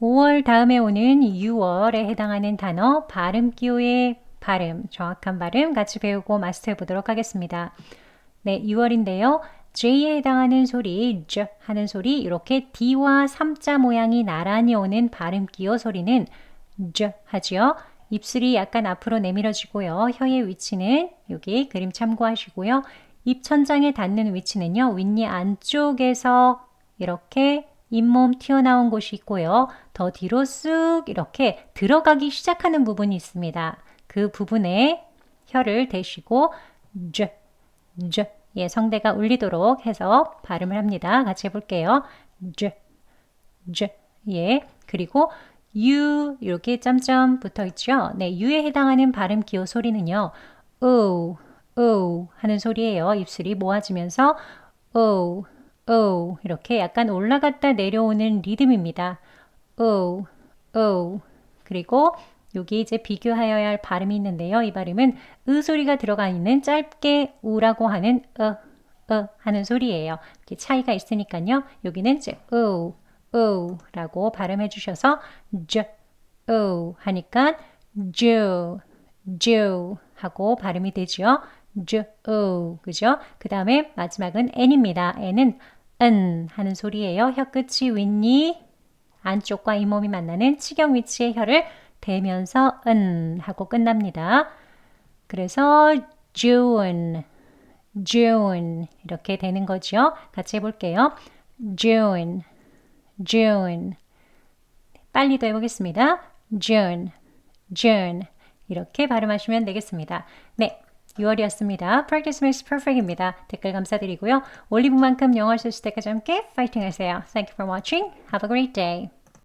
5월 다음에 오는 6월에 해당하는 단어 발음 기호의 발음, 정확한 발음 같이 배우고 마스터해 보도록 하겠습니다. 네, 6월인데요. J에 해당하는 소리, J 하는 소리, 이렇게 D와 3자 모양이 나란히 오는 발음 기호 소리는 J 하지요. 입술이 약간 앞으로 내밀어지고요. 혀의 위치는 여기 그림 참고하시고요. 입 천장에 닿는 위치는요. 윗니 안쪽에서 이렇게 잇몸 튀어나온 곳이 있고요. 더 뒤로 쑥 이렇게 들어가기 시작하는 부분이 있습니다. 그 부분에 혀를 대시고 j, j 예, 성대가 울리도록 해서 발음을 합니다. 같이 해볼게요. j, j 예, 그리고 u 이렇게 점점 붙어 있죠. 네, u에 해당하는 발음 기호 소리는요. o, o 하는 소리예요. 입술이 모아지면서 o, o 이렇게 약간 올라갔다 내려오는 리듬입니다. o, o 그리고 여기 이제 비교하여야 할 발음이 있는데요. 이 발음은 으 소리가 들어가 있는 짧게 우라고 하는 어, 어 하는 소리예요. 이렇게 차이가 있으니까요. 여기는 이제 오, 오라고 발음해 주셔서 j, 오 하니까 j, j 하고 발음이 되죠. j, o 그죠? 그 다음에 마지막은 n입니다. n은 은 하는 소리예요. 혀 끝이 윗니 안쪽과 잇몸이 만나는 치경 위치의 혀를 대면서 은 하고 끝납니다. 그래서 June, June 이렇게 되는 거죠. 같이 해볼게요. June, June. 빨리 더 해보겠습니다. June, June. 이렇게 발음하시면 되겠습니다. 네. 6월이었습니다. Practice makes perfect입니다. 댓글 감사드리고요. 올리브만큼 영어를 쓸수 있을 때까지 함께 파이팅 하세요. Thank you for watching. Have a great day.